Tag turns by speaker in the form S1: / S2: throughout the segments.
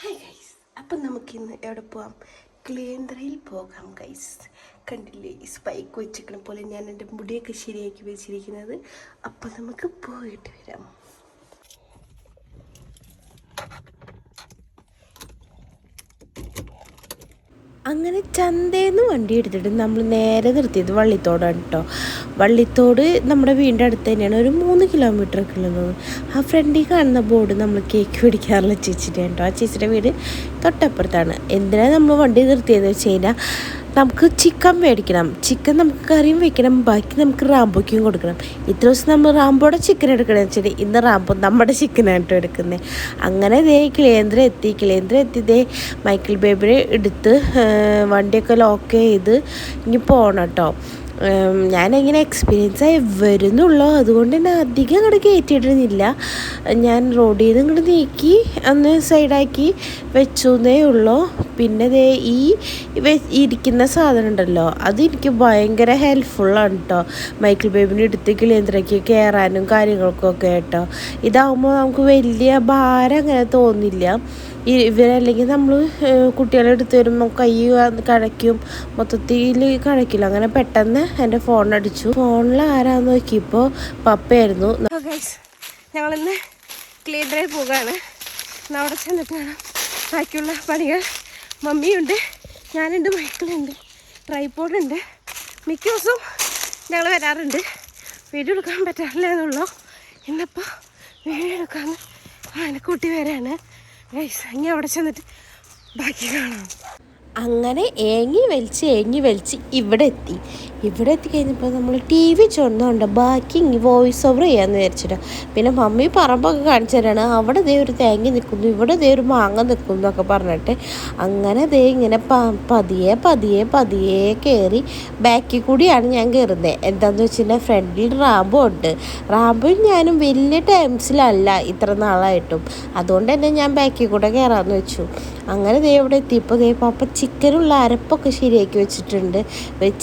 S1: Hi guys അപ്പം നമുക്കിന്ന് എവിടെ പോവാം? ക്ലേന്ദ്രയിൽ പോകാം ഗൈസ് കണ്ടില്ലേ? ഈ സ്പൈക്ക് വെച്ചിരിക്കണ പോലെ ഞാൻ എന്റെ മുടിയൊക്കെ ശരിയാക്കി വെച്ചിരിക്കുന്നത്. അപ്പം നമുക്ക് പോയിട്ട് വരാം. അങ്ങനെ ചന്തേന്ന് വണ്ടി എടുത്തിട്ട് നമ്മൾ നേരെ നിർത്തിയത് വള്ളിത്തോടാണ് കേട്ടോ വള്ളിത്തോട് നമ്മുടെ വീടിന്റെ അടുത്ത് തന്നെയാണ് ഒരു മൂന്ന് കിലോമീറ്റർ ഒക്കെ ഉള്ളത്. ആ ഫ്രണ്ടിൽ കാണുന്ന ബോർഡ് നമ്മൾ കേക്ക് പിടിക്കാറുള്ള ചേച്ചിന്റെ കേട്ടോ ആ ചേച്ചിയുടെ വീട് തൊട്ടപ്പുറത്താണ്. എന്തിനാണ് നമ്മൾ വണ്ടി നിർത്തിയതെന്ന് വെച്ച് കഴിഞ്ഞാൽ നമുക്ക് ചിക്കൻ മേടിക്കണം. ചിക്കൻ നമുക്ക് കറിയും വെക്കണം. ബാക്കി നമുക്ക് റാംബോയ്ക്കും കൊടുക്കണം. ഇത്ര ദിവസം നമ്മൾ റാംബോയുടെ ചിക്കൻ എടുക്കണമെന്ന് വെച്ചാൽ ഇന്ന് റാംബോ നമ്മുടെ ചിക്കനായിട്ട് എടുക്കുന്നത് അങ്ങനെ ദേ കിളേന്ദ്രം എത്തി. കിളേന്ദ്രം എത്തി ദേ മൈക്കിൾ ബേബിനെ എടുത്ത് വണ്ടിയൊക്കെ ലോക്ക് ചെയ്ത് ഇനി പോകണം കേട്ടോ ഞാനിങ്ങനെ എക്സ്പീരിയൻസ് ആയി വരുന്നുള്ളൂ. അതുകൊണ്ട് തന്നെ അധികം അങ്ങോട്ട് കയറ്റിയിടുന്നില്ല ഞാൻ റോഡിൽ നിന്ന് ഇങ്ങോട്ട് നീക്കി അന്ന് സൈഡാക്കി വെച്ചേ ഉള്ളൂ. പിന്നെ ദേ ഈ ഇരിക്കുന്ന സാധനം ഉണ്ടല്ലോ അത് എനിക്ക് ഭയങ്കര ഹെൽപ്ഫുള്ളാണ് കേട്ടോ മൈക്കിൾ ബേബിന്റെ അടുത്ത് കിളിയന്ത്രയ്ക്ക് കയറാനും കാര്യങ്ങൾക്കൊക്കെ കേട്ടോ ഇതാകുമ്പോൾ നമുക്ക് വലിയ ഭാരം അങ്ങനെ തോന്നില്ല. ഇവരല്ലെങ്കിൽ നമ്മൾ കുട്ടികളെ എടുത്ത് വരുമ്പോൾ കൈ കഴയ്ക്കും മൊത്തത്തിൽ കഴക്കില്ല അങ്ങനെ പെട്ടെന്ന് എന്റെ ഫോൺ അടിച്ചു. ഫോണിൽ ആരാന്ന് നോക്കിയപ്പോൾ പപ്പയായിരുന്നു. ഞങ്ങളിന്ന് ക്ലീൻ ഡ്രൈവ് പോകുകയാണ് ഇന്ന് അവിടെ ചെന്നിട്ട് ബാക്കിയുള്ള പണികൾ മമ്മിയുണ്ട് ഞാനുണ്ട് മൈക്കിളുണ്ട് ട്രൈപ്പോഡുണ്ട് മിക്ക ദിവസവും ഞങ്ങൾ വരാറുണ്ട്. വീഡിയോ എടുക്കാൻ പറ്റാറില്ല എന്നുള്ളൂ. ഇന്നിപ്പോൾ വീഡിയോ എടുക്കാമെന്ന് ആനക്കൂട്ടി വരാണ് ഗൈസ് ഇനി അവിടെ ചെന്നിട്ട് ബാക്കി കാണാം. അങ്ങനെ ഏങ്ങി വലിച്ച് ഏങ്ങി വലിച്ച് ഇവിടെ എത്തി. ഇവിടെ എത്തിക്കഴിഞ്ഞപ്പോൾ നമ്മൾ ടി വി ചൊന്നുകൊണ്ട് ബാക്കി വോയിസ് ഓവർ ചെയ്യാമെന്ന് വിചാരിച്ചിട്ട്. പിന്നെ മമ്മി പറമ്പൊക്കെ കാണിച്ചു തരാണ്. അവിടെ ദേ ഒരു തേങ്ങ നിൽക്കുന്നു. ഇവിടെ ദേ ഒരു മാങ്ങ നിൽക്കുന്നു എന്നൊക്കെ പറഞ്ഞിട്ട് അങ്ങനെ ദേ ഇങ്ങനെ പതിയെ പതിയെ പതിയെ കയറി ബാക്കിൽ കൂടിയാണ് ഞാൻ കയറുന്നത് എന്താണെന്ന് വെച്ചിട്ടുണ്ടെങ്കിൽ ഫ്രണ്ടിൽ റാമ്പോ ഉണ്ട്. റാമ്പോ ഞാനും വലിയ ടൈംസിലല്ല ഇത്ര നാളായിട്ടും. അതുകൊണ്ട് തന്നെ ഞാൻ ബാക്കിൽ കൂടെ കയറാമെന്ന് വെച്ചു. അങ്ങനെ ദേ ഇവിടെ എത്തിയപ്പോൾ ദേ പാപ്പ ചിക്കനുള്ള അരപ്പൊക്കെ ശരിയാക്കി വെച്ചിട്ടുണ്ട്.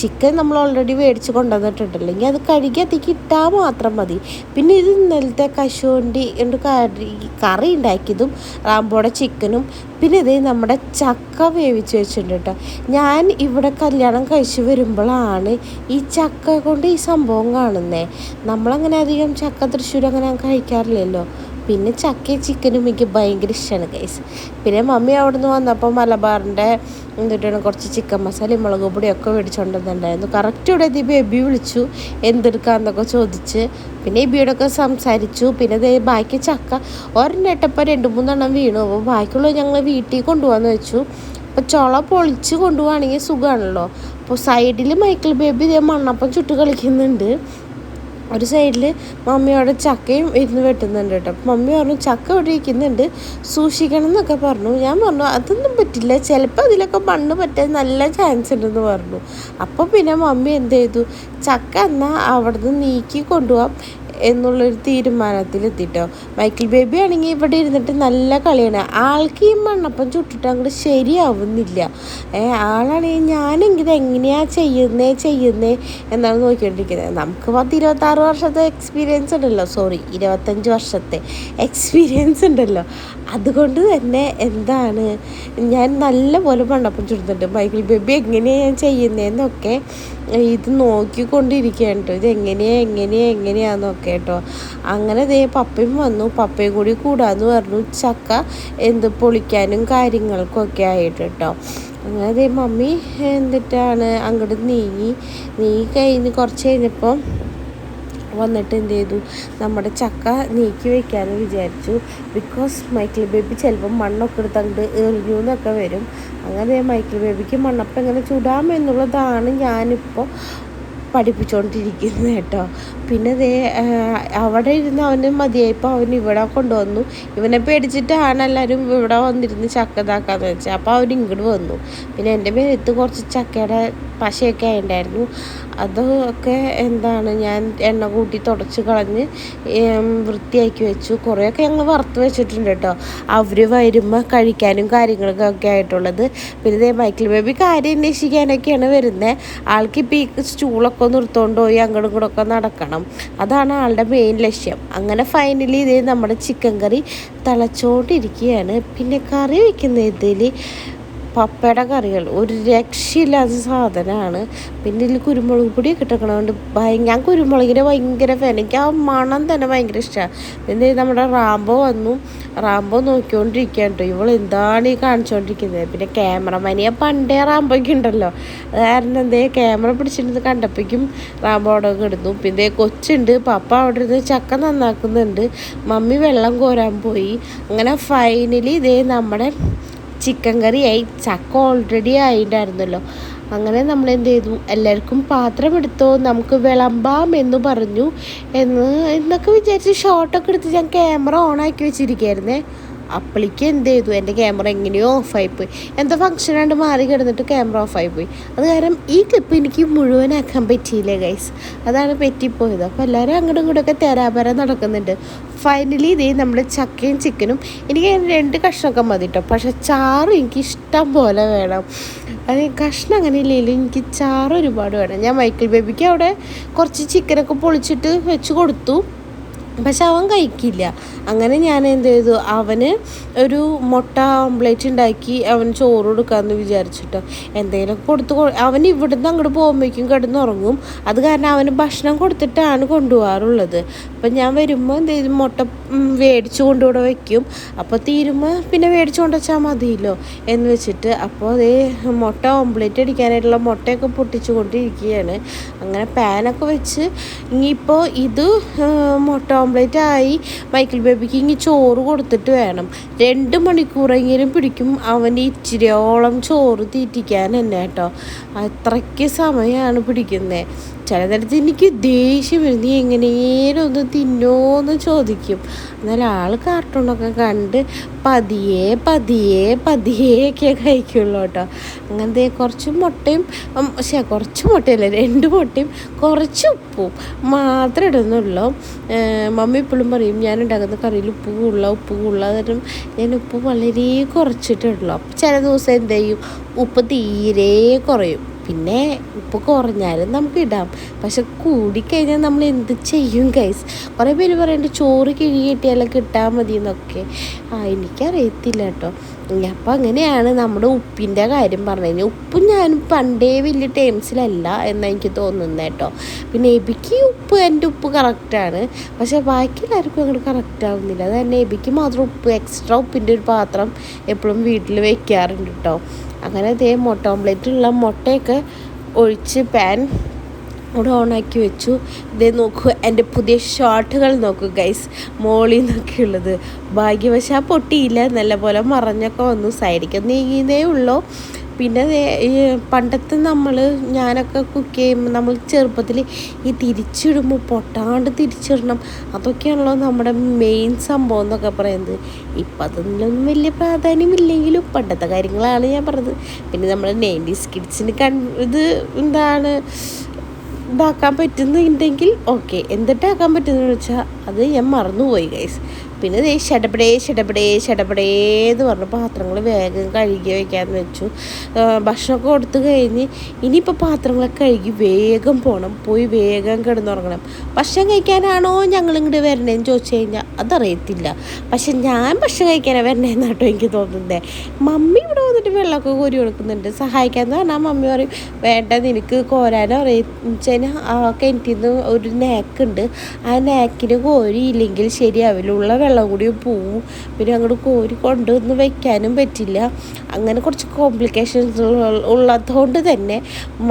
S1: ചിക്കൻ നമ്മൾ ഓൾറെഡി മേടിച്ച് കൊണ്ടുവന്നിട്ടുണ്ടല്ലെങ്കിൽ അത് കഴുകി അതിക്ക് ഇട്ടാൽ മാത്രം മതി. പിന്നെ ഇത് ഇന്നലത്തെ കശുവണ്ടി ഉണ്ട് കറി കറി ഉണ്ടാക്കിയതും റാമ്പോടെ ചിക്കനും. പിന്നെ ഇതേ നമ്മുടെ ചക്ക വേവിച്ച് വെച്ചിട്ടുണ്ട് കേട്ടോ. ഞാൻ ഇവിടെ കല്യാണം കഴിച്ച് വരുമ്പോഴാണ് ഈ ചക്ക കൊണ്ട് ഈ സംഭവം കാണുന്നത് നമ്മളങ്ങനെ അധികം ചക്ക തൃശ്ശൂർ അങ്ങനെ കഴിക്കാറില്ലല്ലോ. പിന്നെ ചക്കയും ചിക്കനും എനിക്ക് ഭയങ്കര ഇഷ്ടമാണ് ഗൈസ് പിന്നെ മമ്മി അവിടെ നിന്ന് വന്നപ്പോൾ മലബാറിന്റെ എന്തിട്ടാണ് കുറച്ച് ചിക്കൻ മസാലയും മുളക് പൊടിയൊക്കെ മേടിച്ചുകൊണ്ടുവന്നിട്ടുണ്ടായിരുന്നു കറക്റ്റ് ഇവിടെ ദീപ എബി വിളിച്ചു എന്തെടുക്കാന്നൊക്കെ ചോദിച്ച്. പിന്നെ എബിയോടൊക്കെ സംസാരിച്ചു. പിന്നെ ദേ ബാക്കി ചക്ക ഒരെണ്ണിട്ടപ്പോൾ രണ്ട് മൂന്നെണ്ണം വീണു. അപ്പോൾ ബാക്കിയുള്ളത് ഞങ്ങൾ വീട്ടിൽ കൊണ്ടുപോകാന്ന് വെച്ചു. അപ്പോൾ ചുള പൊളിച്ച് കൊണ്ടുപോവാണെങ്കിൽ സുഖമാണല്ലോ. അപ്പോൾ സൈഡിൽ മൈക്കിൾ ബേബി ഇതേ മണ്ണപ്പം ചുട്ട് കളിക്കുന്നുണ്ട്. ഒരു സൈഡിൽ മമ്മിയോടെ ചക്കയും ഇരുന്ന് വെട്ടുന്നുണ്ട് കേട്ടോ. അപ്പം മമ്മി പറഞ്ഞു ചക്ക ഇവിടെ ഇരിക്കുന്നുണ്ട്. സൂക്ഷിക്കണം എന്നൊക്കെ പറഞ്ഞു. ഞാൻ പറഞ്ഞു അതൊന്നും പറ്റില്ല. ചിലപ്പോൾ അതിലൊക്കെ മണ്ണ് പറ്റാൻ നല്ല ചാൻസ് ഉണ്ടെന്ന് പറഞ്ഞു. അപ്പോൾ പിന്നെ മമ്മി എന്ത് ചെയ്തു? ചക്ക എന്നാൽ അവിടെ നിന്ന് നീക്കി കൊണ്ടുപോകാം എന്നുള്ളൊരു തീരുമാനത്തിലെത്തിട്ടോ. മൈക്കിൾ ബേബി ആണെങ്കിൽ ഇവിടെ ഇരുന്നിട്ട് നല്ല കളിയാണ്. ആൾക്ക് ഈ മണ്ണപ്പം ചുട്ടിട്ട് അങ്ങോട്ട് ശരിയാവുന്നില്ല. ആളാണെങ്കിൽ ഞാനെങ്കിൽ എങ്ങനെയാ ചെയ്യുന്നേ ചെയ്യുന്നേ എന്നാണ് നോക്കിക്കൊണ്ടിരിക്കുന്നത്. നമുക്ക് പത്ത് ഇരുപത്താറ് വർഷത്തെ എക്സ്പീരിയൻസ് ഉണ്ടല്ലോ. സോറി ഇരുപത്തഞ്ച് വർഷത്തെ എക്സ്പീരിയൻസ് ഉണ്ടല്ലോ. അതുകൊണ്ട് തന്നെ എന്താണ് ഞാൻ നല്ലപോലെ മണ്ണപ്പം ചുടുന്നുണ്ട്. മൈക്കിൾ ബേബി എങ്ങനെയാണ് ഞാൻ ചെയ്യുന്നതെന്നൊക്കെ ഇത് നോക്കിക്കൊണ്ടിരിക്കുകയാണ് ഇത് എങ്ങനെയാ എങ്ങനെയാ എങ്ങനെയാന്നൊക്കെ കേട്ടോ അങ്ങനെ ദേ പപ്പയും വന്നു. പപ്പയും കൂടി കൂടാന്ന് പറഞ്ഞു. ചക്ക എന്ത് പൊളിക്കാനും കാര്യങ്ങൾക്കൊക്കെ ആയിട്ട് കേട്ടോ അങ്ങനെ ദേ മമ്മി എന്നിട്ടാണ് അങ്ങോട്ട് നീങ്ങി. നീങ്ങി കഴിഞ്ഞ് കുറച്ച് കഴിഞ്ഞപ്പോൾ വന്നിട്ട് എന്ത് ചെയ്തു? നമ്മുടെ ചക്ക നീക്കി വയ്ക്കാമെന്ന് വിചാരിച്ചു. ബിക്കോസ് മൈക്കിൾ ബേബി ചിലപ്പം മണ്ണൊക്കെ എടുത്ത് അങ്ങോട്ട് എറിഞ്ഞു എന്നൊക്കെ വരും. അങ്ങനെ മൈക്കിൾ ബേബിക്ക് മണ്ണപ്പം എങ്ങനെ ചുടാമെന്നുള്ളതാണ് ഞാനിപ്പോൾ പഠിപ്പിച്ചുകൊണ്ടിരിക്കുന്നത് കേട്ടോ. പിന്നെ ദേ അവിടെ ഇരുന്ന് അവന് മതിയായപ്പോൾ അവൻ ഇവിടെ കൊണ്ടുവന്നു. ഇവനെ പേടിച്ചിട്ടാണ് എല്ലാവരും ഇവിടെ വന്നിരുന്ന് ചക്ക ഇതാക്കാന്ന് വെച്ചാൽ അപ്പോൾ അവൻ ഇങ്ങോട്ട് വന്നു. പിന്നെ എന്റെ മേലത്ത് കുറച്ച് ചക്കയുടെ പശയൊക്കെ ആയിട്ടുണ്ടായിരുന്നു. അതൊക്കെ എന്താണ് ഞാൻ എണ്ണ കൂട്ടി തുടച്ച് കളഞ്ഞ് വൃത്തിയാക്കി വെച്ചു. കുറേയൊക്കെ ഞങ്ങൾ വറുത്ത് വെച്ചിട്ടുണ്ട് കേട്ടോ. അവർ വരുമ്പോൾ കഴിക്കാനും കാര്യങ്ങളൊക്കെ ഒക്കെ ആയിട്ടുള്ളത്. പിന്നെ ഇതേ മൈക്കിൾ ബേബി കാര്യം അന്വേഷിക്കാനൊക്കെയാണ് വരുന്നത് ആൾക്കിപ്പോൾ ഈ സ്റ്റൂളൊക്കെ ഒന്ന് എടുത്തുകൊണ്ട് പോയി അങ്ങോട്ടും കൂടെ ഒക്കെ നടക്കണം. അതാണ് ആളുടെ മെയിൻ ലക്ഷ്യം. അങ്ങനെ ഫൈനലി ഇതേ നമ്മുടെ ചിക്കൻ കറി തിളച്ചോണ്ടിരിക്കുകയാണ്. പിന്നെ കറി വയ്ക്കുന്നതിൽ പപ്പയുടെ കറികൾ. ഒരു രക്ഷയില്ലാത്ത സാധനമാണ്. പിന്നെ ഇതിൽ കുരുമുളക് പൊടി കിട്ടണതുകൊണ്ട് ഭയ ഞാൻ കുരുമുളകിന്റെ ഭയങ്കര ഫാൻ എനിക്ക് ആ മണം തന്നെ ഭയങ്കര ഇഷ്ടമാണ് പിന്നെ നമ്മുടെ റാംബോ വന്നു. റാംബോ നോക്കിക്കൊണ്ടിരിക്കുകയാണ് കേട്ടോ ഇവൾ എന്താണ് ഈ കാണിച്ചുകൊണ്ടിരിക്കുന്നത് പിന്നെ ക്യാമറമാൻ ഞാൻ പണ്ടേ റാംബോയ്ക്ക് ഉണ്ടല്ലോ അത് കാരണം എന്തേ ക്യാമറ പിടിച്ചിരുന്നത് കണ്ടപ്പോഴേക്കും റാംബോ അവിടെ കിടന്നു. പിന്നെ കൊച്ചുണ്ട്. പപ്പ അവിടെ ഇരുന്ന് ചക്ക നന്നാക്കുന്നുണ്ട്. മമ്മി വെള്ളം കോരാൻ പോയി. അങ്ങനെ ഫൈനലി ഇതേ നമ്മുടെ ചിക്കൻ കറിയായി ചക്ക ഓൾറെഡി ആയിട്ടുണ്ടായിരുന്നല്ലോ. അങ്ങനെ നമ്മൾ എന്ത് ചെയ്തു? എല്ലാവർക്കും പാത്രം എടുത്തോ. നമുക്ക് വിളമ്പാം എന്ന് പറഞ്ഞു. എന്ന് എന്നൊക്കെ വിചാരിച്ച് ഷോട്ടൊക്കെ എടുത്ത് ഞാൻ ക്യാമറ ഓൺ ആക്കി വെച്ചിരിക്കുകയായിരുന്നേ. അപ്പളിക്ക് എന്ത് ചെയ്തു? എന്റെ ക്യാമറ എങ്ങനെയോ ഓഫായി പോയി. എന്തോ ഫംഗ്ഷൻ ആണ്ട് മാറി കിടന്നിട്ട് ക്യാമറ ഓഫായി പോയി. അത് കാരണം ഈ ക്ലിപ്പ് എനിക്ക് മുഴുവനാക്കാൻ പറ്റിയില്ല ഗൈസ് അതാണ് പറ്റിപ്പോയത്. അപ്പോൾ എല്ലാവരും അങ്ങോട്ടും ഇങ്ങോട്ടൊക്കെ തെരാപര നടക്കുന്നുണ്ട്. ഫൈനലി ഇതേ നമ്മൾ ചക്കയും ചിക്കനും എനിക്ക് രണ്ട് കഷ്ണമൊക്കെ മതി കേട്ടോ പക്ഷെ ചാറ് എനിക്ക് ഇഷ്ടം പോലെ വേണം. അത് കഷ്ണം അങ്ങനെ ഇല്ലെങ്കിലും എനിക്ക് ചാറ് ഒരുപാട് വേണം. ഞാൻ മൈക്കിൾ ബേബിക്ക് അവിടെ കുറച്ച് ചിക്കനൊക്കെ പൊളിച്ചിട്ട് വെച്ച് കൊടുത്തു. പക്ഷെ അവൻ കഴിക്കില്ല. അങ്ങനെ ഞാൻ എന്ത് ചെയ്തു? അവന് ഒരു മുട്ട ഓംപ്ലേറ്റ് ഉണ്ടാക്കി അവന് ചോറ് കൊടുക്കാമെന്ന് വിചാരിച്ചിട്ടോ എന്തെങ്കിലും കൊടുത്ത് അവൻ ഇവിടുന്ന് അങ്ങോട്ട് പോകുമ്പോഴേക്കും കിടന്നുറങ്ങും. അത് കാരണം അവന് ഭക്ഷണം കൊടുത്തിട്ടാണ് കൊണ്ടുപോകാറുള്ളത്. അപ്പം ഞാൻ വരുമ്പോൾ എന്ത് ചെയ്തു മുട്ട മേടിച്ചു കൊണ്ടുകൂടെ വയ്ക്കും അപ്പോൾ തീരുമ്പോൾ പിന്നെ മേടിച്ചു കൊണ്ട് വെച്ചാൽ മതിയല്ലോ എന്ന് വെച്ചിട്ട് അപ്പോൾ അതേ മുട്ട ഓംപ്ലേറ്റ് അടിക്കാനായിട്ടുള്ള മുട്ടയൊക്കെ പൊട്ടിച്ചു കൊണ്ടിരിക്കുകയാണ്. അങ്ങനെ പാനൊക്കെ വെച്ച് ഇനിയിപ്പോൾ ഇത് മുട്ട ഓംപ്ലേറ്റ് ആയി. മൈക്കിൾ ബേബിക്ക് ഇനി ചോറ് കൊടുത്തിട്ട് വേണം. രണ്ട് മണിക്കൂറെങ്കിലും പിടിക്കും അവന് ഇച്ചിരിയോളം ചോറ് തീറ്റിക്കാൻ തന്നെ കേട്ടോ. അത്രയ്ക്ക് സമയമാണ് പിടിക്കുന്നത് ചില നേരത്ത് എനിക്ക് ദേഷ്യം വരും. നീ എങ്ങനെയും ഒന്ന് തിന്നോന്ന് ചോദിക്കും. എന്നാൽ ആൾ കാർട്ടൂണൊക്കെ കണ്ട് പതിയെ പതിയെ പതിയെയൊക്കെ കഴിക്കുള്ളൂ കേട്ടോ. അങ്ങനത്തെ കുറച്ച് മുട്ടയും പക്ഷേ കുറച്ച് മുട്ടയല്ല രണ്ട് മുട്ടയും കുറച്ച് ഉപ്പും മാത്രം ഇടുന്നുള്ളൂ. മമ്മി ഇപ്പോഴും പറയും ഞാൻ ഉണ്ടാക്കുന്ന കറിയിൽ ഉപ്പ് കൂടുതല ഉപ്പ് കൂടുതല ഞാൻ ഉപ്പ് വളരെ കുറച്ചിട്ടുള്ളൂ. അപ്പം ചില ദിവസം എന്ത് ചെയ്യും? ഉപ്പ് തീരെ കുറയും. പിന്നെ ഉപ്പ് കുറഞ്ഞാലും നമുക്ക് ഇടാം. പക്ഷെ കൂടിക്കഴിഞ്ഞാൽ നമ്മൾ എന്ത് ചെയ്യും ഗൈസ് കുറേ പേര് പറയുന്നുണ്ട് ചോറ് കിഴി കിട്ടിയാലൊക്കെ ഇട്ടാൽ മതി എന്നൊക്കെ. ആ എനിക്കറിയത്തില്ല കേട്ടോ. അപ്പം അങ്ങനെയാണ് നമ്മുടെ ഉപ്പിന്റെ കാര്യം പറഞ്ഞു കഴിഞ്ഞാൽ ഉപ്പും ഞാൻ പണ്ടേ വലിയ ടേംസിലല്ല എന്നാണ് എനിക്ക് തോന്നുന്നത് കേട്ടോ. പിന്നെ എബിക്ക് ഉപ്പ് എന്റെ ഉപ്പ് കറക്റ്റാണ്. പക്ഷേ ബാക്കി എല്ലാവർക്കും അങ്ങോട്ട് കറക്റ്റ് ആവുന്നില്ല. അത് തന്നെ എബിക്ക് മാത്രം ഉപ്പ് എക്സ്ട്രാ ഉപ്പിന്റെ ഒരു പാത്രം എപ്പോഴും വീട്ടിൽ വെക്കാറുണ്ട് കേട്ടോ. അങ്ങനെ ഇതേ മുട്ട ഓംപ്ലേറ്റുള്ള മുട്ടയൊക്കെ ഒഴിച്ച് പാൻ അവിടെ ഓണാക്കി വെച്ചു. ഇതേ നോക്കൂ എന്റെ പുതിയ ഷോട്ടുകൾ നോക്കൂ ഗൈസ് മോളിൽ നിന്നൊക്കെ ഉള്ളത്. ഭാഗ്യവശാൽ പൊട്ടിയില്ല. നല്ലപോലെ മറഞ്ഞൊക്കെ വന്നു. സൈഡിലേക്ക് നീങ്ങിയതേ ഉള്ളൂ. പിന്നെ ഈ പണ്ടത്തെ നമ്മൾ ഞാനൊക്കെ കുക്ക് ചെയ്യുമ്പോൾ നമ്മൾ ചെറുപ്പത്തിൽ ഈ തിരിച്ചിടുമ്പോൾ പൊട്ടാണ്ട് തിരിച്ചിടണം. അതൊക്കെയാണല്ലോ നമ്മുടെ മെയിൻ സംഭവം എന്നൊക്കെ പറയുന്നത്. ഇപ്പം അതൊന്നും വലിയ പ്രാധാന്യമില്ലെങ്കിലും പണ്ടത്തെ കാര്യങ്ങളാണ് ഞാൻ പറഞ്ഞത്. പിന്നെ നമ്മുടെ നയന്റീസ് കിഡ്സിന് കൺ ഇത് എന്താണ് ഇതാക്കാൻ പറ്റുന്നുണ്ടെങ്കിൽ ഓക്കെ എന്തിട്ടാക്കാൻ പറ്റുന്നതെന്ന് വെച്ചാൽ അത് ഞാൻ മറന്നുപോയി ഗൈസ് പിന്നെ ദേ ഷടപടേ ഷടപടേ ഷടപടേ എന്ന് പറഞ്ഞ് പാത്രങ്ങൾ വേഗം കഴുകി വയ്ക്കാമെന്ന് വെച്ചു. ഭക്ഷണമൊക്കെ കൊടുത്തു കഴിഞ്ഞ് ഇനിയിപ്പോൾ പാത്രങ്ങളൊക്കെ കഴുകി വേഗം പോകണം പോയി വേഗം കിടന്നുറങ്ങണം. ഭക്ഷണം കഴിക്കാനാണോ ഞങ്ങൾ ഇങ്ങോട്ട് വരണേന്ന് ചോദിച്ചു കഴിഞ്ഞാൽ അതറിയത്തില്ല. പക്ഷെ ഞാൻ ഭക്ഷണം കഴിക്കാനാണ് വരണേന്ന് കേട്ടോ എനിക്ക് തോന്നുന്നത് മമ്മി ഇവിടെ വന്നിട്ട് വെള്ളമൊക്കെ കോരി കൊടുക്കുന്നുണ്ട്. സഹായിക്കാന്ന് പറഞ്ഞാൽ മമ്മി പറയും വേണ്ട നിനക്ക് കോരാനോ അറിയിച്ചാൽ ആ കിണറ്റിൽ നിന്ന് ഒരു നാക്കുണ്ട്. ആ നാക്കിന് കോരിയില്ലെങ്കിൽ ശരിയാവില്ല ഉള്ള വെള്ളം കൂടി പോവും. പിന്നെ അങ്ങോട്ട് കോരി കൊണ്ടുവന്ന് വെക്കാനും പറ്റില്ല. അങ്ങനെ കുറച്ച് കോംപ്ലിക്കേഷൻസ് ഉള്ളതുകൊണ്ട് തന്നെ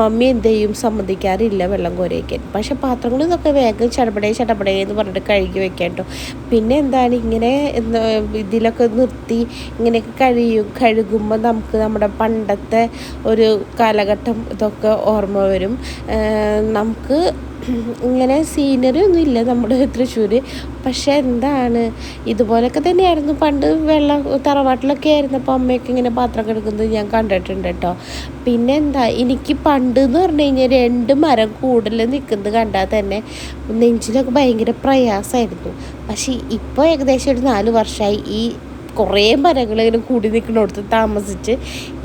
S1: മമ്മി എന്ത് ചെയ്യും? സമ്മതിക്കാറില്ല വെള്ളം കോരി വയ്ക്കാൻ പക്ഷെ പാത്രങ്ങൾ ഇതൊക്കെ വേഗം ചടപടേ ചടപടേ എന്ന് പറഞ്ഞിട്ട് കഴുകി വെക്കാം കേട്ടോ പിന്നെ എന്താണ്? ഇങ്ങനെ ഇതിലൊക്കെ നിർത്തി ഇങ്ങനെയൊക്കെ കഴിയും. കഴുകുമ്പോൾ നമുക്ക് നമ്മുടെ പണ്ടത്തെ ഒരു കാലഘട്ടം ഇതൊക്കെ ഓർമ്മ വരും. നമുക്ക് ഇങ്ങനെ സീനറി ഒന്നും ഇല്ല നമ്മുടെ തൃശ്ശൂർ പക്ഷെ എന്താണ് ഇതുപോലൊക്കെ തന്നെയായിരുന്നു. പണ്ട് വെള്ളം തറവാട്ടിലൊക്കെ ആയിരുന്നപ്പോൾ അമ്മയൊക്കെ ഇങ്ങനെ പാത്രം കിടക്കുന്നത് ഞാൻ കണ്ടിട്ടുണ്ട് കേട്ടോ. പിന്നെ എന്താ എനിക്ക് പണ്ട് എന്ന് പറഞ്ഞു കഴിഞ്ഞാൽ രണ്ട് മരം കൂടുതൽ നിൽക്കുന്നത് കണ്ടാൽ തന്നെ നെഞ്ചിലൊക്കെ ഭയങ്കര പ്രയാസമായിരുന്നു. പക്ഷേ ഇപ്പോൾ ഏകദേശം ഒരു നാല് വർഷമായി ഈ കുറേ മരങ്ങൾ ഇങ്ങനെ കൂടി നിൽക്കുന്നിടത്ത് താമസിച്ച്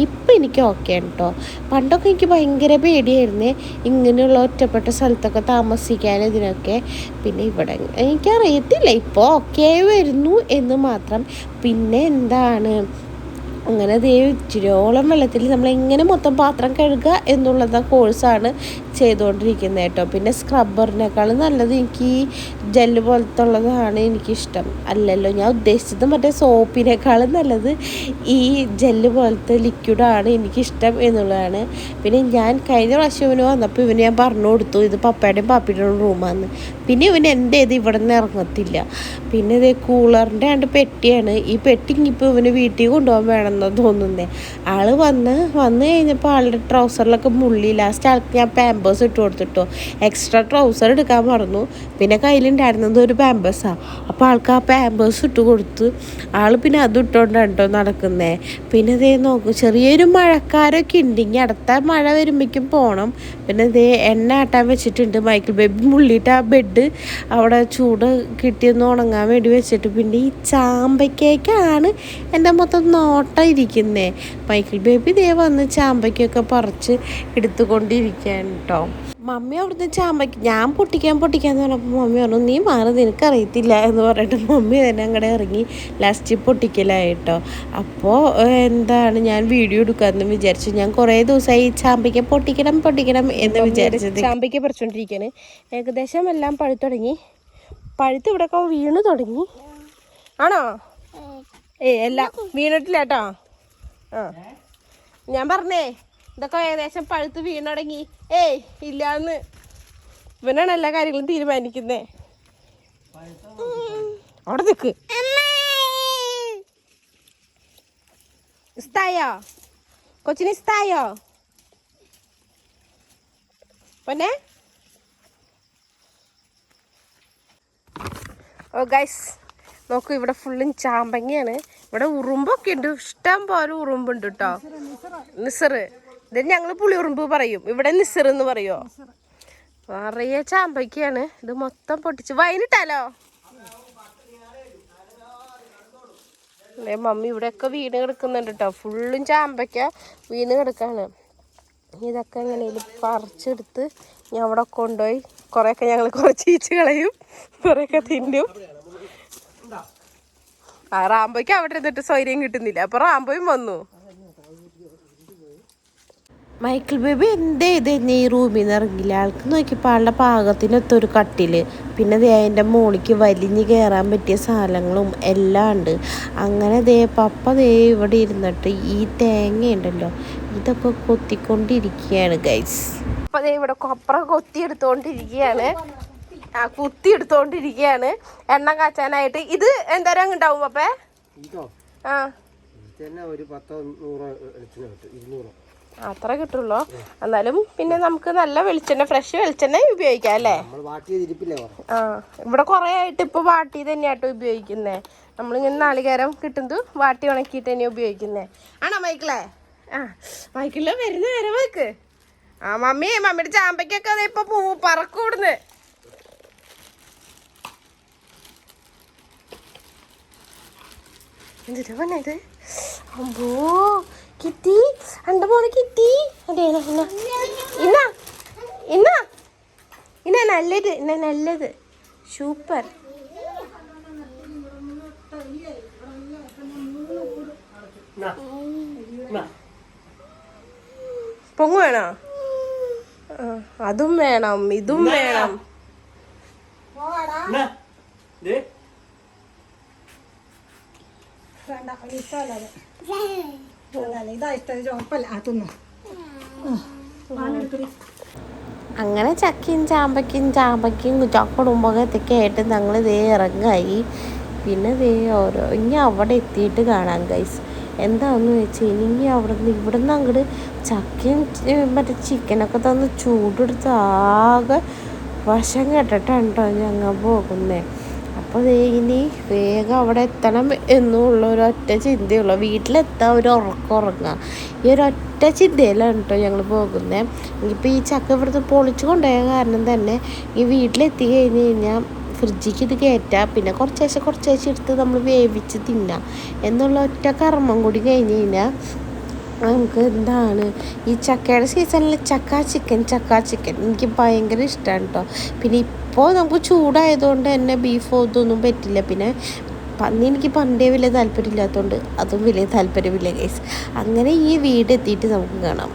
S1: ഇപ്പം എനിക്ക് ഓക്കെ ആണ് കേട്ടോ പണ്ടൊക്കെ എനിക്ക് ഭയങ്കര പേടിയായിരുന്നു ഇങ്ങനെയുള്ള ഒറ്റപ്പെട്ട സ്ഥലത്തൊക്കെ താമസിക്കാൻ ഇതിനൊക്കെ. പിന്നെ ഇവിടെ എനിക്കറിയത്തില്ല ഇപ്പോൾ ഓക്കെ വരുന്നു എന്ന് മാത്രം. പിന്നെ എന്താണ്? അങ്ങനെ ദേ ഇച്ചിരിയോളം വെള്ളത്തിൽ നമ്മൾ എങ്ങനെ മൊത്തം പാത്രം കഴുകുക എന്നുള്ളത് കോഴ്സാണ് ചെയ്തുകൊണ്ടിരിക്കുന്നത് കേട്ടോ. പിന്നെ സ്ക്രബ്ബറിനേക്കാളും നല്ലത് എനിക്ക് ഈ ജെല്ല് പോലത്തെ ഉള്ളതാണ് എനിക്കിഷ്ടം. അല്ലല്ലോ ഞാൻ ഉദ്ദേശിച്ചത് മറ്റേ സോപ്പിനേക്കാളും നല്ലത് ഈ ജെല്ല് പോലത്തെ ലിക്വിഡാണ് എനിക്കിഷ്ടം എന്നുള്ളതാണ്. പിന്നെ ഞാൻ കഴിഞ്ഞ പ്രാവശ്യം ഇവന് വന്നപ്പോൾ ഇവന് ഞാൻ പറഞ്ഞു കൊടുത്തു ഇത് പപ്പയുടെയും പാപ്പിയുടെയും റൂമാണ് പിന്നെ ഇവൻ എന്റെ ഇത് ഇവിടെ നിന്ന് ഇറങ്ങത്തില്ല. പിന്നെ ഇത് കൂളറിന്റെ രണ്ട് പെട്ടിയാണ്. ഈ പെട്ടി ഇനിയിപ്പോൾ ഇവന് വീട്ടിൽ കൊണ്ടുപോകാൻ വേണമെന്ന് തോന്നുന്നേ. ആൾ വന്ന് വന്ന് കഴിഞ്ഞപ്പോൾ ആളുടെ ട്രൗസറിലൊക്കെ മുള്ളി ലാസ്റ്റ് ആൾക്ക് ഞാൻ പാമ്പേഴ്സ് ഇട്ട് കൊടുത്തിട്ടോ. എക്സ്ട്രാ ട്രൗസർ എടുക്കാൻ മറന്നു. പിന്നെ കയ്യിലുണ്ടായിരുന്നത് ഒരു പാമ്പേഴ്സാണ് അപ്പോൾ ആൾക്ക് ആ പാമ്പേഴ്സ് ഇട്ട് കൊടുത്ത് ആൾ പിന്നെ അത് ഇട്ടുകൊണ്ടാണ് കേട്ടോ നടക്കുന്നേ. പിന്നെ ഇതേ നോക്കും ചെറിയൊരു മഴക്കാരൊക്കെ ഉണ്ടെങ്കിൽ അടുത്ത മഴ വരുമ്പോഴേക്കും പോകണം പിന്നെ ഇതേ എണ്ണ ആട്ടാൻ വെച്ചിട്ടുണ്ട്. മൈക്കിൾ ബേബി മുള്ളിയിട്ട് ആ ബെഡ് അവിടെ ചൂട് കിട്ടിയൊന്ന് ഉണങ്ങാൻ വേണ്ടി വെച്ചിട്ട്. പിന്നെ ഈ ചാമ്പയ്ക്കേക്കാണ് എന്റെ മൊത്തം നോട്ടം ഇരിക്കുന്നേ. മൈക്കിൾ ബേബി ദേ വന്ന് ചാമ്പയ്ക്കൊക്കെ പറിച്ച് എടുത്തുകൊണ്ടിരിക്കുകയാണ് കേട്ടോ മമ്മി അവിടുന്ന് ചാമ്പയ്ക്ക് ഞാൻ പൊട്ടിക്കാൻ പൊട്ടിക്കാന്ന് പറഞ്ഞപ്പോൾ മമ്മി പറഞ്ഞു നീ മാറി നിനക്കറിയത്തില്ല എന്ന് പറഞ്ഞിട്ട് മമ്മി തന്നെ അങ്ങടെ ഇറങ്ങി ലാസ്റ്റ് പൊട്ടിക്കലായിട്ടോ അപ്പോൾ എന്താണ് ഞാൻ വീഡിയോ എടുക്കാമെന്ന് വിചാരിച്ചു. ഞാൻ കുറേ ദിവസമായി ചാമ്പയ്ക്ക പൊട്ടിക്കണം പൊട്ടിക്കണം എന്ന് വിചാരിച്ചത്. ചാമ്പയ്ക്ക പറിച്ചുകൊണ്ടിരിക്കുകയാണ് ഏകദേശം എല്ലാം പഴുത്തുടങ്ങി. പഴുത്ത് ഇവിടെയൊക്കെ വീണ് തുടങ്ങി. ആണോ? ഏ അല്ല വീണിട്ടില്ല കേട്ടോ ആ. ഞാൻ പറഞ്ഞേ ഇതൊക്കെ ഏകദേശം പഴുത്ത് വീണടങ്ങി. ഏയ് ഇല്ലാന്ന്. ഇവനാണ് എല്ലാ കാര്യങ്ങളും തീരുമാനിക്കുന്നേ. അവിടെ നിക്ക്. ഇഷ്ടായോ? കൊച്ചിന് ഇഷ്ടായോ? പിന്നെ? ഓ ഗൈസ്. നോക്കൂ ഇവിടെ ഫുള്ളും ചാമ്പങ്ങയാണ്. ഇവിടെ ഉറുമ്പൊക്കെ ഉണ്ട്. ഇഷ്ടം പോലെ ഉറുമ്പുണ്ട് കേട്ടോ നിസറ് ഇത് ഞങ്ങൾ പുളി ഉറുമ്പ് പറയും. ഇവിടെ നിസർ എന്ന് പറയുമോ നിറയെ ചാമ്പയ്ക്കാണ് ഇത് മൊത്തം പൊട്ടിച്ച്. അല്ലേ മമ്മി ഇവിടെയൊക്കെ വീണ് കിടക്കുന്നുണ്ട് കേട്ടോ ഫുള്ളും ചാമ്പയ്ക്ക വീണ് കിടക്കാണ്. ഇതൊക്കെ എങ്ങനെയും പറിച്ചെടുത്ത് ഞാൻ അവിടെ കൊണ്ടുപോയി. കുറേയൊക്കെ ഞങ്ങൾ കുറച്ച് ചീച്ച് കളയും കുറേയൊക്കെ തിന്നും. ആ റാംബോയ്ക്ക് അവിടെ ഇരുന്നിട്ട് സ്വൈര്യം കിട്ടുന്നില്ല. അപ്പൊ റാംബോയും വന്നു. മൈക്കിൾ ബേബി എന്തേ ഇത്? തന്നെ ഈ റൂമിൽ നിന്ന് ഇറങ്ങില്ല ആൾക്ക് നോക്കിയപ്പോൾ ആളുടെ പാകത്തിനൊത്തൊരു കട്ടിൽ. പിന്നെ ദേ അതിന്റെ മുകളിലേക്ക് വലിഞ്ഞ് കയറാൻ പറ്റിയ സാധനങ്ങളും എല്ലാം ഉണ്ട്. അങ്ങനെ ദേ പപ്പ ദേ ഇവിടെ ഇരുന്നിട്ട് ഈ തേങ്ങ ഉണ്ടല്ലോ ഇതൊക്കെ കൊത്തിക്കൊണ്ടിരിക്കുകയാണ് ഗൈസ് അപ്പം ദേ ഇവിടെ കൊപ്ര കൊത്തി എടുത്തോണ്ടിരിക്കുകയാണ്. ആ കുത്തി എടുത്തോണ്ടിരിക്കുകയാണ് എണ്ണ കാച്ചാനായിട്ട്. ഇത് എന്തോരം ഉണ്ടാവും അപ്പേ ആ. അത്ര കിട്ടുള്ളോ. എന്നാലും പിന്നെ നമുക്ക് നല്ല വെളിച്ചെണ്ണ ഫ്രഷ് വെളിച്ചെണ്ണ ഉപയോഗിക്കാം അല്ലേ? ആ. ഇവിടെ കൊറേ ആയിട്ട് ഇപ്പൊ വാട്ടി തന്നെയാട്ടോ ഉപയോഗിക്കുന്നേ. നമ്മളിങ്ങനെ നാളികേരം കിട്ടുന്നത് വാട്ടി ഉണക്കിയിട്ട് തന്നെ ഉപയോഗിക്കുന്നേ. ആണോ മൈക്കിളെ? ആ. മൈക്കിളെ വരുന്ന നേരം വെക്ക്. ആ മമ്മി മമ്മിയുടെ ചാമ്പയ്ക്കൊക്കെ അതെ ഇപ്പൊ പൂ പറക്കൂടുന്ന്. എന്തിനാ പറഞ്ഞ ഇത്? അമ്പോ കിട്ടി. അണ്ട മോളെ കിട്ടി? അതെ ഇന്ന ഇന്ന. ഇന്ന ഇന്ന. നല്ലത് ഇന്ന നല്ലത്. സൂപ്പർ. പൊങ്ങ് വേണോ? അതും വേണം ഇതും വേണം.
S2: ഇതാ ഇഷ്ടം ചോപ്പല്ല ആ തിന്നു.
S1: അങ്ങനെ ചക്കയും ചാമ്പയ്ക്കും ചാമ്പയ്ക്കും കുടുംബകത്തൊക്കെ ആയിട്ട് ഞങ്ങൾ ദേ ഇറങ്ങായി. പിന്നെ ദേ ഓരോ ഇനി അവിടെ എത്തിയിട്ട് കാണാം ഗൈസ് എന്താന്ന് വെച്ച് ഇനി അവിടെ നിന്ന് ഇവിടെ നിന്ന് അങ്ങോട്ട് ചക്കയും മറ്റേ ചിക്കനൊക്കെ തന്ന് ചൂടെടുത്ത് ആകെ വശം കേട്ടിട്ടാണ് കേട്ടോ ഞങ്ങൾ പോകുന്നത് അപ്പോൾ ഇനി വേഗം അവിടെ എത്തണം എന്നുള്ള ഒരു ഒറ്റ ചിന്തയുള്ളൂ. വീട്ടിലെത്താൻ ഒരു ഉറക്കം ഉറങ്ങുക ഈ ഒരു ഒറ്റ ചിന്തയിലാണ് കേട്ടോ ഞങ്ങൾ പോകുന്നത് ഇനിയിപ്പോൾ ഈ ചക്ക ഇവിടുത്തെ പൊളിച്ചു കൊണ്ടുപോയ കാരണം തന്നെ ഈ വീട്ടിലെത്തി കഴിഞ്ഞ് കഴിഞ്ഞാൽ ഫ്രിഡ്ജിക്ക് ഇത് കയറ്റാം പിന്നെ കുറച്ചേശ്ശെ കുറച്ചേശ്ശെ എടുത്ത് നമ്മൾ വേവിച്ച് തിന്നാം. എന്നുള്ള ഒറ്റ കർമ്മം കൂടി കഴിഞ്ഞ് കഴിഞ്ഞാൽ നമുക്ക് എന്താണ് ഈ ചക്കയുടെ സീസണിൽ ചക്ക ചിക്കൻ ചക്ക ചിക്കൻ എനിക്ക് ഭയങ്കര ഇഷ്ടമാണ് കേട്ടോ പിന്നെ ഇപ്പോൾ നമുക്ക് ചൂടായതുകൊണ്ട് തന്നെ ബീഫോ ഇതൊന്നും പറ്റില്ല. പിന്നെ പന്നി എനിക്ക് പണ്ടേ വലിയ താല്പര്യമില്ലാത്തതുകൊണ്ട് അതും വലിയ താല്പര്യമില്ല ഗൈസ് അങ്ങനെ ഈ വീട് എത്തിയിട്ട് നമുക്ക് കാണാം.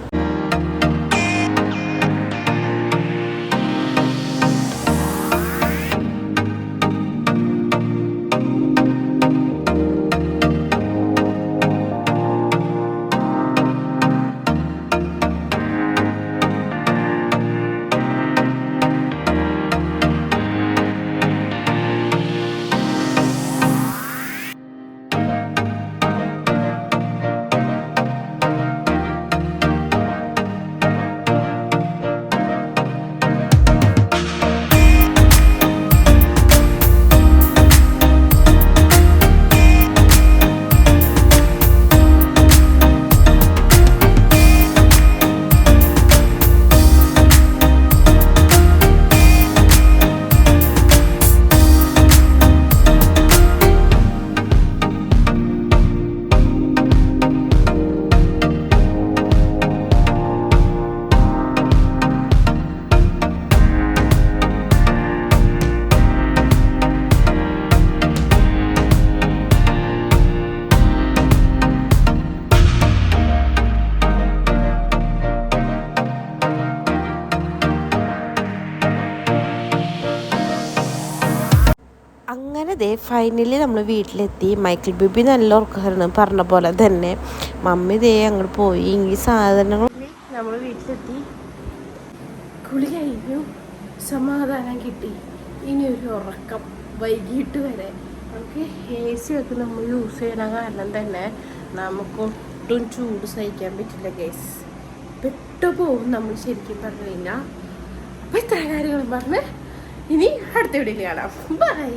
S1: അങ്ങനെ ദേ ഫൈനലി നമ്മൾ വീട്ടിലെത്തി. മൈക്കിൾ ബിബി നല്ല ഉറക്കാരണം പറഞ്ഞ പോലെ തന്നെ മമ്മി ദേ അങ്ങോട്ട് പോയി. ഈ സാധനങ്ങൾ നമ്മൾ വീട്ടിലെത്തി. കുളി കഴിഞ്ഞു. സമാധാനം കിട്ടി. ഇനി ഒരു ഉറക്കം വൈകിട്ട് വരെ. നമുക്ക് എ സി ഒക്കെ നമ്മൾ യൂസ് ചെയ്യണ കാരണം തന്നെ നമുക്ക് ഒട്ടും ചൂട് സഹിക്കാൻ പറ്റില്ല ഗേസ് പെട്ടുപോകും നമ്മൾ ശരിക്കും പറഞ്ഞു കഴിഞ്ഞാൽ അപ്പോൾ ഇത്ര കാര്യങ്ങളും പറഞ്ഞ് ഇനി അടുത്ത വീഡിയോയിൽ കാണാം. ബൈ